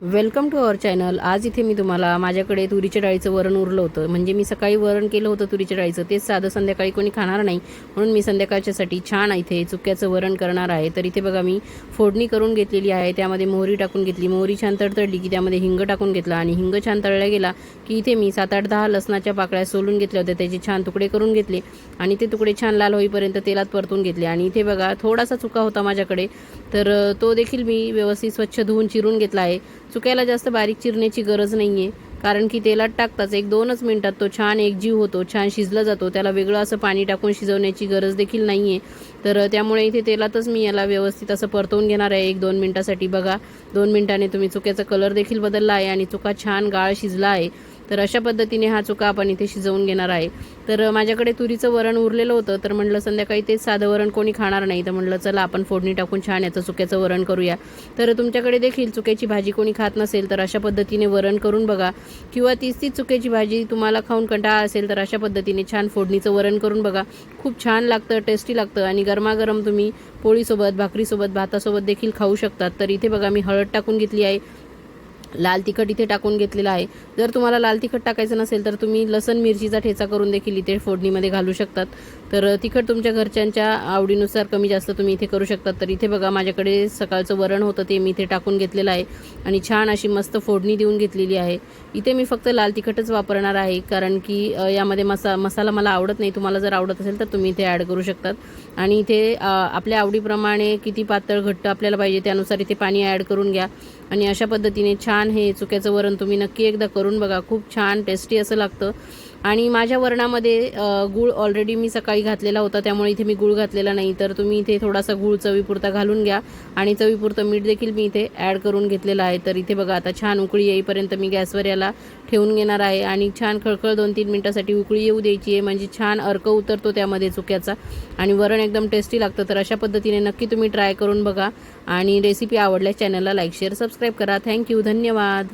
Welcome to our channel आज इथे मी तुम्हाला माझ्याकडे तुरीच्या डाळीचं वरण उरलं होतं. म्हणजे मी सकाळी वरण केलं होतं तुरीच्या डाळीचं. तेच साधं संध्याकाळी कोणी खाणार नाही. म्हणून मी संध्याकाळच्यासाठी छान इथे चुक्याचं वरण करणार आहे. तर इथे बघा मी फोडणी करून घेतलेली आहे. त्यामध्ये मोहरी टाकून घेतली. मोहरी छान तडतडली की त्यामध्ये हिंग टाकून घेतला. आणि हिंग छान तळला गेला की इथे मी सात आठ दहा लसणाच्या पाकळ्या सोलून घेतल्या होत्या. त्याचे छान तुकडे करून घेतले. आणि ते तुकडे छान लाल होईपर्यंत तेलात परतून घेतले. आणि इथे बघा थोडासा चुका होता माझ्याकडे. तर तो देखील मी व्यवस्थित स्वच्छ धुवून चिरून घेतला आहे. चुक्याला जास्त बारीक चिरण्याची गरज नाही आहे कारण की तेलात टाकताच एक दोनच मिनटात तो छान एकजीव होतो छान शिजला जातो त्याला वेगळं असं पाणी टाकून शिजवण्याची गरज देखील नाही आहे तर त्यामुळे इथे तेलातच मी याला व्यवस्थित असं परतवून घेणार आहे एक दोन मिनटासाठी. बघा दोन मिनटाने तुम्ही चुक्याचा कलर देखील बदलला आहे आणि चुका छान गाळ शिजला आहे. तर अशा पद्धतीने हा चुका आपण इथे शिजवून घेणार आहे. तर माझ्याकडे तुरीचं वरण उरलेलं होतं तर म्हटलं संध्याकाळी तेच साधं वरण कोणी खाणार नाही. तर म्हटलं चला आपण फोडणी टाकून छान याचं चुक्याचं वरण करूया. तर तुमच्याकडे देखील चुक्याची भाजी कोणी खात नसेल तर अशा पद्धतीने वरण करून बघा. किंवा तीच तीच चुक्याची भाजी तुम्हाला खाऊन कंटाळा असेल तर अशा पद्धतीने छान फोडणीचं वरण करून बघा. खूप छान लागतं टेस्टी लागतं. आणि गरमागरम तुम्ही पोळीसोबत भाकरीसोबत भातासोबत देखील खाऊ शकतात. तर इथे बघा मी हळद टाकून घेतली आहे. लाल तिखट इथे टाकून घेतलेलं आहे. जर तुम्हाला लाल तिखट टाकायचं नसेल तर तुम्ही लसण मिरचीचा ठेचा करून देखील इथे फोडणीमध्ये घालू शकतात. तर तिखट तुमच्या घरच्यांच्या आवडीनुसार कमी जास्त तुम्ही इथे करू शकतात. तर इथे बघा माझ्याकडे सकाळचं वरण होतं ते मी इथे टाकून घेतलेलं आहे. आणि छान अशी मस्त फोडणी देऊन घेतलेली आहे. इथे मी फक्त लाल तिखटच वापरणार आहे कारण की यामध्ये मसा मसाला मला आवडत नाही. तुम्हाला जर आवडत असेल तर तुम्ही इथे ॲड करू शकतात. आणि इथे आपल्या आवडीप्रमाणे किती पातळ घट्ट आपल्याला पाहिजे त्यानुसार इथे पाणी ॲड करून घ्या. आणि अशा पद्धतीने छान हे चुक्याचं वरण तुम्ही नक्की एकदा करून बघा. खूप छान टेस्टी असं लागतं. आणि माझ्या वरणामध्ये गूळ ऑलरेडी मी सकाळी घातलेला होता त्यामुळे इथे मी गूळ घातलेला नाही. तर तुम्ही इथे थोडासा गूळ चवीपुरता घालून घ्या. आणि चवीपुरतं मीठ देखील मी इथे ॲड करून घेतलेलं आहे. तर इथे बघा आता छान उकळी येईपर्यंत मी गॅसवर याला ठेवून घेणार आहे. आणि छान खळखळ दोन तीन मिनटासाठी उकळी येऊ द्यायची आहे. म्हणजे छान अर्क उतरतो त्यामध्ये चुक्याचा. आणि वरण एकदम टेस्टी लागतं. तर अशा पद्धतीने नक्की तुम्ही ट्राय करून बघा. आणि रेसिपी आवडल्यास चॅनलला लाईक शेअर सबस्क्राईब करा. थँक्यू धन्यवाद.